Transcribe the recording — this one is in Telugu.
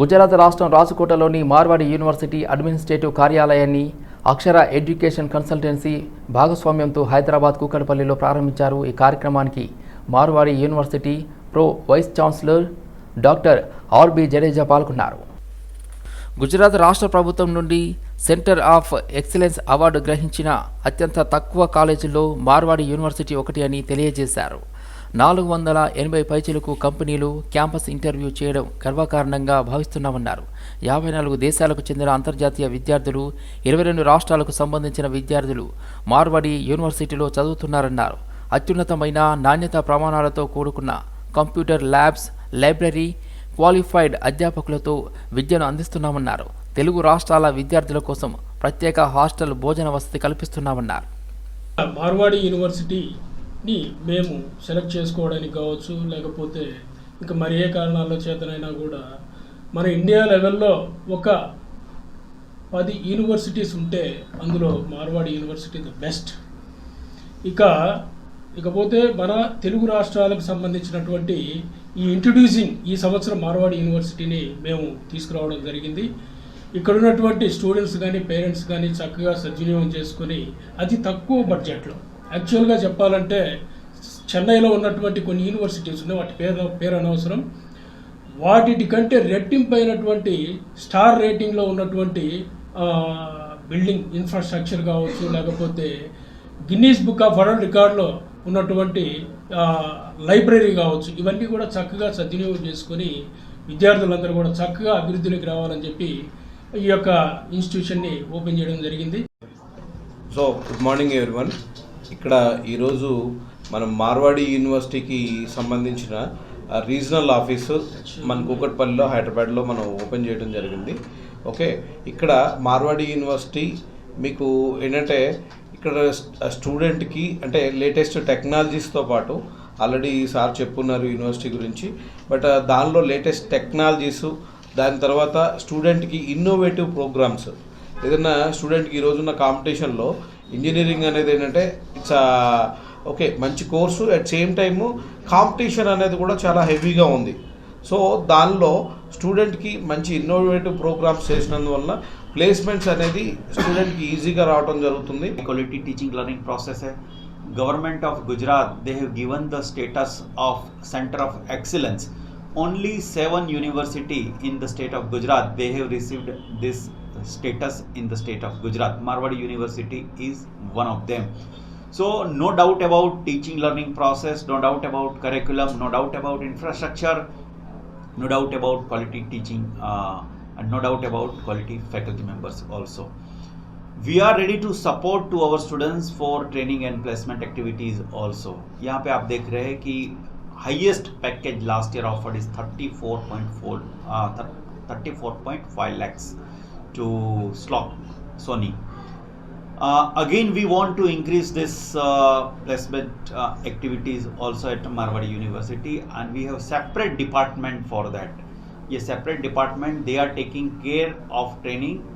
గుజరాత్ రాష్ట్రం రాజకోటలోని మార్వాడి యూనివర్సిటీ అడ్మినిస్ట్రేటివ్ కార్యాలయాన్ని అక్షర ఎడ్యుకేషన్ కన్సల్టెన్సీ భాగస్వామ్యంతో హైదరాబాద్ కూకట్పల్లిలో ప్రారంభించారు. ఈ కార్యక్రమానికి Marwadi university pro vice chancellor doctor RB Jadeja పాల్గొన్నారు. గుజరాత్ రాష్ట్ర ప్రభుత్వం నుండి సెంటర్ ఆఫ్ ఎక్సలెన్స్ అవార్డు గ్రహించిన అత్యంత తక్కువ కాలేజీల్లో మార్వాడి యూనివర్సిటీ ఒకటి అని తెలియజేశారు. నాలుగు వందల ఎనభై పైచలకు కంపెనీలు క్యాంపస్ ఇంటర్వ్యూ చేయడం గర్వకారణంగా భావిస్తున్నామన్నారు. యాభై నాలుగు దేశాలకు చెందిన అంతర్జాతీయ విద్యార్థులు ఇరవై రెండు రాష్ట్రాలకు సంబంధించిన విద్యార్థులు మార్వాడి యూనివర్సిటీలో చదువుతున్నారన్నారు. అత్యున్నతమైన నాణ్యత ప్రమాణాలతో కూడుకున్న కంప్యూటర్ ల్యాబ్స్ లైబ్రరీ క్వాలిఫైడ్ అధ్యాపకులతో విద్యను అందిస్తున్నామన్నారు. తెలుగు రాష్ట్రాల విద్యార్థుల కోసం ప్రత్యేక హాస్టల్ భోజన వసతి కల్పిస్తున్నామన్నారు. మార్వాడి ని మేము సెలెక్ట్ చేసుకోవడానికి కావచ్చు లేకపోతే ఇంకా మరి ఏ కారణాల చేతనైనా కూడా మన ఇండియా లెవెల్లో ఒక పది యూనివర్సిటీస్ ఉంటే అందులో మార్వాడి యూనివర్సిటీ ద బెస్ట్ ఇక ఇకపోతే మన తెలుగు రాష్ట్రాలకు సంబంధించినటువంటి ఈ ఇంట్రడ్యూసింగ్ ఈ సంవత్సరం మార్వాడి యూనివర్సిటీని మేము తీసుకురావడం జరిగింది. ఇక్కడ ఉన్నటువంటి స్టూడెంట్స్ కానీ పేరెంట్స్ కానీ చక్కగా సద్వినియోగం చేసుకొని అతి తక్కువ బడ్జెట్లో యాక్చువల్గా చెప్పాలంటే చెన్నైలో ఉన్నటువంటి కొన్ని యూనివర్సిటీస్ ఉన్నాయి వాటి పేరు పేరు అనవసరం. వాటి కంటే రెట్టింపైనటువంటి స్టార్ రేటింగ్లో ఉన్నటువంటి బిల్డింగ్ ఇన్ఫ్రాస్ట్రక్చర్ కావచ్చు లేకపోతే గిన్నీస్ బుక్ ఆఫ్ వరల్డ్ రికార్డులో ఉన్నటువంటి లైబ్రరీ కావచ్చు ఇవన్నీ కూడా చక్కగా సద్వినియోగం చేసుకొని విద్యార్థులందరూ కూడా చక్కగా అభివృద్ధిలోకి రావాలని చెప్పి ఈ యొక్క ఇన్స్టిట్యూషన్ని ఓపెన్ చేయడం జరిగింది. సో గుడ్ మార్నింగ్ ఎవ్రీవన్ ఇక్కడ ఈరోజు మనం మార్వాడి యూనివర్సిటీకి సంబంధించిన రీజనల్ ఆఫీసు మన కూకట్పల్లిలో హైదరాబాద్లో మనం ఓపెన్ చేయడం జరిగింది. ఓకే ఇక్కడ మార్వాడి యూనివర్సిటీ మీకు ఏంటంటే ఇక్కడ స్టూడెంట్కి అంటే లేటెస్ట్ టెక్నాలజీస్తో పాటు ఆల్రెడీ సార్ చెప్పున్నారు యూనివర్సిటీ గురించి బట్ దానిలో లేటెస్ట్ టెక్నాలజీస్ దాని తర్వాత స్టూడెంట్కి ఇన్నోవేటివ్ ప్రోగ్రామ్స్ ఏదైనా స్టూడెంట్కి ఈరోజున్న కాంపిటీషన్లో ఇంజనీరింగ్ అనేది ఏంటంటే ఇట్స్ ఓకే మంచి course at same time competition అనేది కూడా చాలా హెవీగా ఉంది. సో దానిలో స్టూడెంట్కి మంచి ఇన్నోవేటివ్ ప్రోగ్రామ్స్ చేసినందువల్ల ప్లేస్మెంట్స్ అనేది స్టూడెంట్కి ఈజీగా రావడం జరుగుతుంది. Quality teaching learning process government of Gujarat they have given the status of centre of excellence only seven university in the state of Gujarat they have received this status in the state of gujarat marwadi university is one of them so no doubt about teaching learning process no doubt about curriculum no doubt about infrastructure no doubt about quality teaching uh, and no doubt about quality faculty members also we are ready to support to our students for training and placement activities also यहाँ पे आप देख रहे हैं कि highest package last year offered is 34.4 uh, 34.5 lakhs to slot sony. Uh, again we want to increase this uh, placement uh, activities also at marwadi university and we have separate department for that. A separate department they are taking care of training